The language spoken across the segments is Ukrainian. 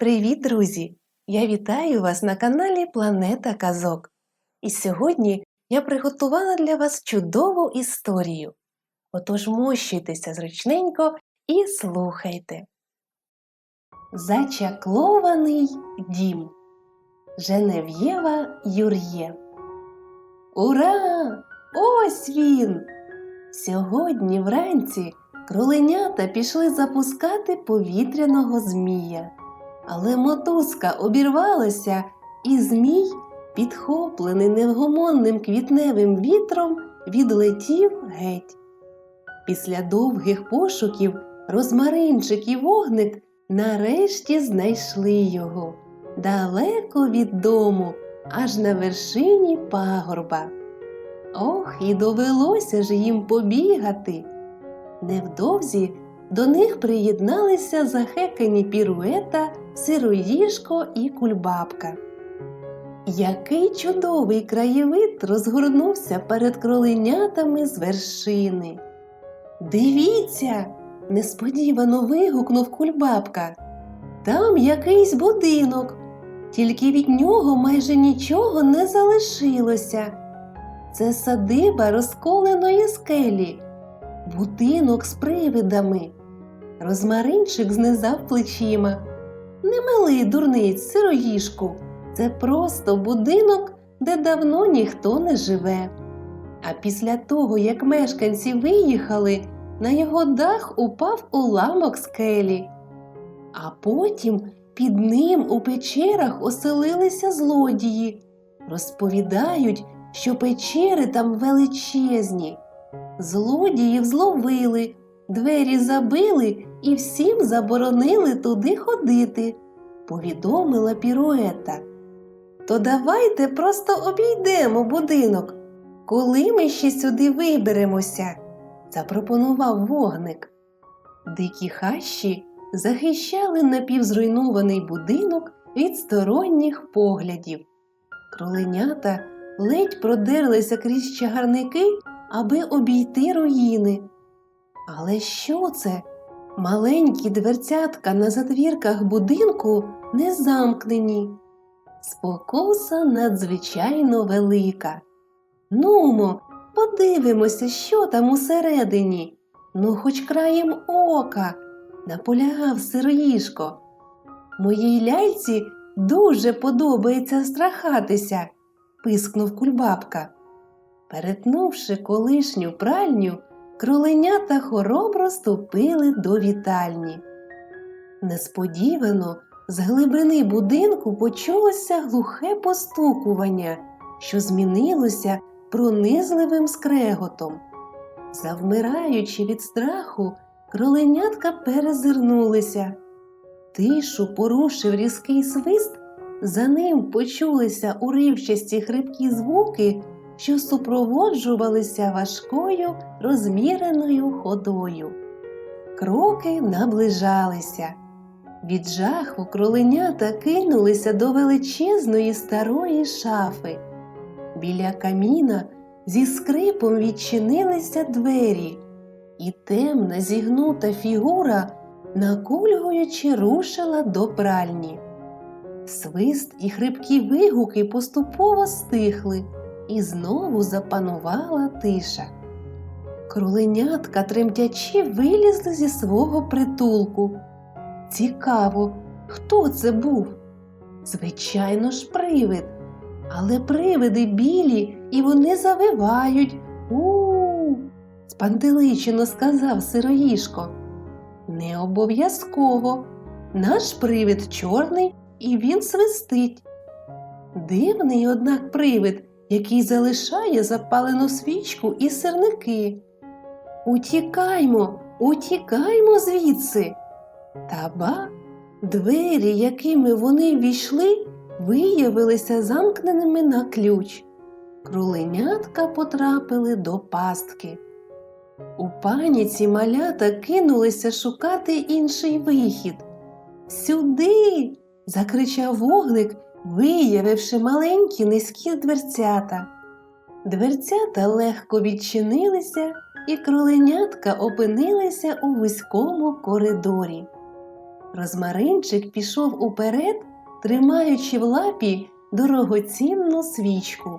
Привіт, друзі! Я вітаю вас на каналі Планета Казок. І сьогодні я приготувала для вас чудову історію. Отож мощуйтеся зручненько і слухайте. Зачаклований дім Женев'єва Юр'є. Ура! Ось він! Сьогодні вранці кроленята пішли запускати повітряного змія. Але мотузка обірвалася, і змій, підхоплений невгомонним квітневим вітром, відлетів геть. Після довгих пошуків розмаринчик і вогник нарешті знайшли його далеко від дому, аж на вершині пагорба. Ох, і довелося ж їм побігати. Невдовзі до них приєдналися захекані піруета, сироїжко і кульбабка. Який чудовий краєвид розгорнувся перед кроленятами з вершини. Дивіться, несподівано вигукнув кульбабка. Там якийсь будинок, тільки від нього майже нічого не залишилося. Це садиба розколеної скелі, будинок з привидами. Розмаринчик знизав плечима. Не милий дурниць, сироїшку. Це просто будинок, де давно ніхто не живе. А після того, як мешканці виїхали, на його дах упав уламок скелі. А потім під ним у печерах оселилися злодії. Розповідають, що печери там величезні. Злодіїв зловили, двері забили і всім заборонили туди ходити, повідомила піруета. То давайте просто обійдемо будинок, коли ми ще сюди виберемося, запропонував вогник. Дикі хащі захищали напівзруйнований будинок від сторонніх поглядів. Кроленята ледь продерлися крізь чагарники, аби обійти руїни. Але що це? Маленькі дверцятка на затвірках будинку не замкнені. Спокуса надзвичайно велика. Нумо, подивимося, що там усередині. Ну, хоч краєм ока, наполягав сироїшко. Моїй ляльці дуже подобається страхатися, пискнув кульбабка. Перетнувши колишню пральню, кроленята хоробро ступили до вітальні. Несподівано з глибини будинку почулося глухе постукування, що змінилося пронизливим скреготом. Завмираючи від страху, кроленятка перезирнулися. Тишу порушив різкий свист, за ним почулися уривчасті хрипкі звуки, що супроводжувалися важкою розміреною ходою. Кроки наближалися. Від жаху кроленята кинулися до величезної старої шафи. Біля каміна зі скрипом відчинилися двері, і темна зігнута фігура, накульгуючи, рушила до пральні. Свист і хрипкі вигуки поступово стихли, і знову запанувала тиша. Кроленятка тремтячи вилізли зі свого притулку. Цікаво, хто це був? Звичайно ж, привид. Але привиди білі і вони завивають. У, спантеличено сказав сироїшко. Не обов'язково. Наш привид чорний і він свистить. Дивний, однак, привид, який залишає запалену свічку і сирники. Утікаймо, утікаймо звідси. Та ба, двері, якими вони війшли, виявилися замкненими на ключ. Кроленятка потрапили до пастки. У паніці малята кинулися шукати інший вихід. Сюди. закричав вогник, виявивши маленькі низькі дверцята. Дверцята легко відчинилися, і кроленятка опинилися у вузькому коридорі. Розмаринчик пішов уперед, тримаючи в лапі дорогоцінну свічку.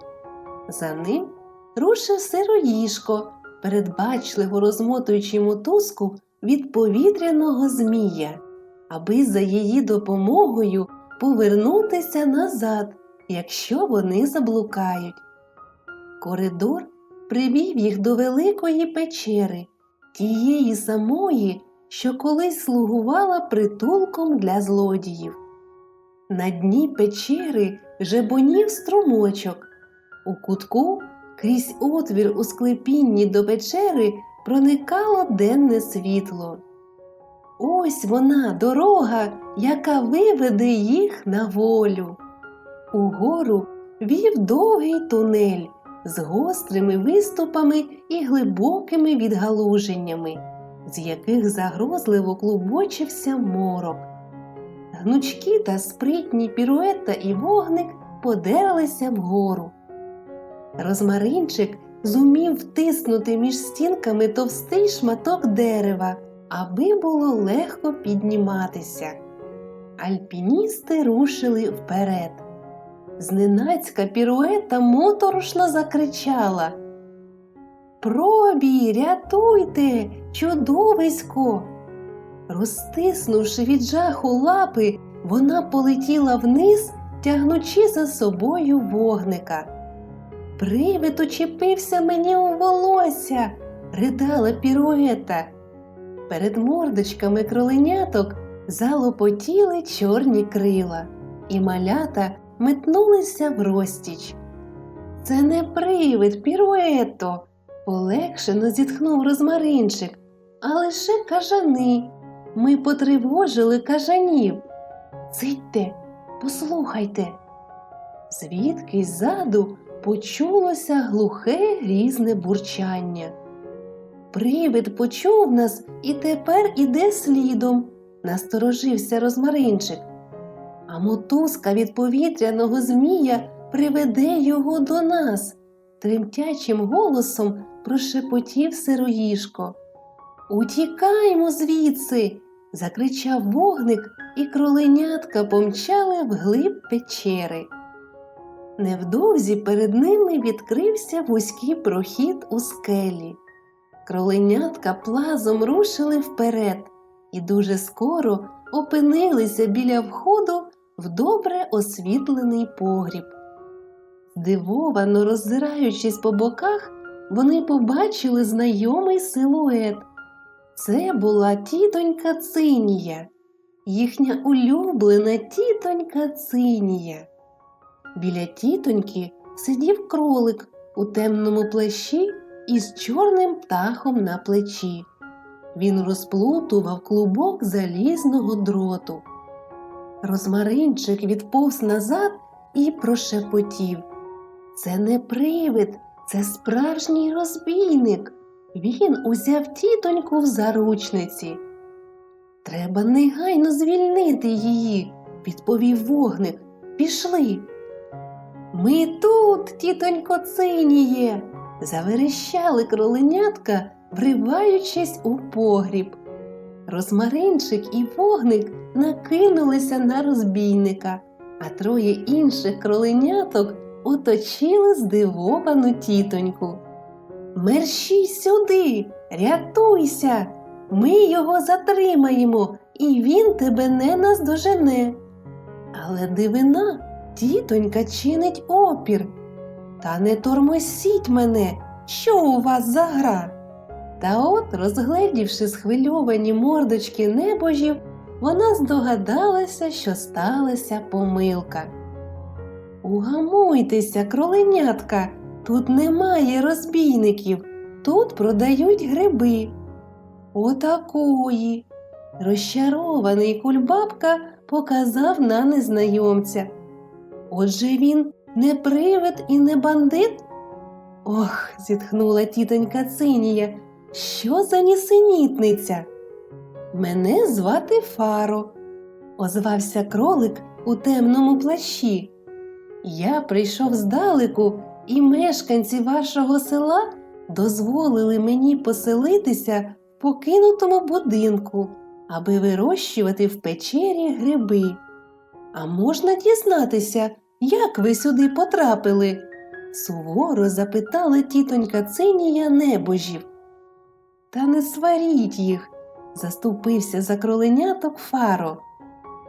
За ним рушив сироїшко, передбачливо розмотуючи мотузку від повітряного змія, аби за її допомогою повернутися назад, якщо вони заблукають. Коридор привів їх до великої печери, тієї самої, що колись слугувала притулком для злодіїв. На дні печери жебонів струмочок. У кутку крізь отвір у склепінні до печери проникало денне світло. Ось вона дорога, яка виведе їх на волю. Угору вів довгий тунель з гострими виступами і глибокими відгалуженнями, з яких загрозливо клубочився морок. Гнучкі та спритні піруета і вогник подерлися вгору. Розмаринчик зумів втиснути між стінками товстий шматок дерева, аби було легко підніматися. Альпіністи рушили вперед. Зненацька піруета моторошно закричала. Пробій, рятуйте, чудовисько. Розтиснувши від жаху лапи, вона полетіла вниз, тягнучи за собою вогника. Привид учепився мені у волосся, ридала піруета. Перед мордочками кроленяток залопотіли чорні крила, і малята метнулися в розтіч. Це не привид, піруето, полегшено зітхнув розмаринчик, а лише кажани. Ми потривожили кажанів. Цитьте, послухайте. Звідки ззаду почулося глухе грізне бурчання. Привид почув нас і тепер іде слідом, насторожився розмаринчик. А мотузка від повітряного змія приведе його до нас, тремтячим голосом прошепотів сироїшко. Утікаймо звідси. закричав вогник, і кроленятка помчали вглиб печери. Невдовзі перед ними відкрився вузький прохід у скелі. Кроленятка плазом рушили вперед і дуже скоро опинилися біля входу в добре освітлений погріб. Здивовано роззираючись по боках, вони побачили знайомий силует. Це була тітонька Цинія, їхня улюблена тітонька Цинія. Біля тітоньки сидів кролик у темному плащі із чорним птахом на плечі. Він розплутував клубок залізного дроту. Розмаринчик відповз назад і прошепотів. Це не привид, це справжній розбійник. Він узяв тітоньку в заручниці. Треба негайно звільнити її, відповів вогник. Пішли. Ми тут, тітонько Циніє, заверещали кроленятка, вриваючись у погріб. Розмаринчик і вогник накинулися на розбійника, а троє інших кроленяток оточили здивовану тітоньку. Мерщій сюди, рятуйся, ми його затримаємо, і він тебе не наздожене. Але дивина, тітонька чинить опір. Та не тормосіть мене, що у вас за гра? Та от, розгледівши схвильовані мордочки небожів, вона здогадалася, що сталася помилка. Угамуйтеся, кроленятка, тут немає розбійників, тут продають гриби. Отакої. Розчарований кульбабка показав на незнайомця. Отже він не привид і не бандит? Ох, зітхнула тітонька Цинія, що за нісенітниця? Мене звати Фаро, озвався кролик у темному плащі. Я прийшов здалеку, і мешканці вашого села дозволили мені поселитися в покинутому будинку, аби вирощувати в печері гриби. А можна дізнатися, як ви сюди потрапили? суворо запитала тітонька Цинія небожів. Та не сваріть їх, заступився за кроленяток Фаро.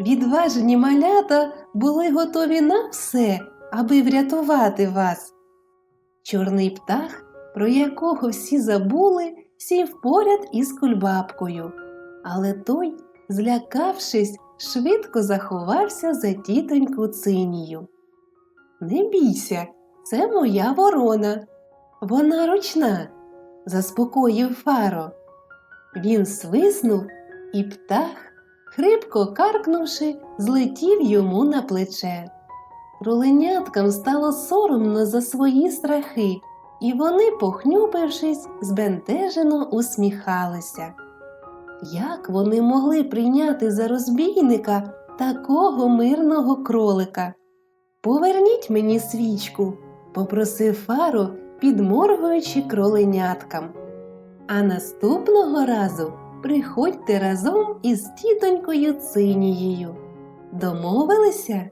Відважені малята були готові на все, аби врятувати вас. Чорний птах, про якого всі забули, сів поряд із кульбабкою, але той, злякавшись, швидко заховався за тітоньку цинію. Не бійся, це моя ворона. Вона ручна, заспокоїв Фаро. Він свиснув, і птах, хрипко каркнувши, злетів йому на плече. Кроленяткам стало соромно за свої страхи, і вони, похнюпившись, збентежено усміхалися. Як вони могли прийняти за розбійника такого мирного кролика? Поверніть мені свічку, попросив Фаро, підморгуючи кроленяткам. А наступного разу приходьте разом із тітонькою Цинією. Домовилися?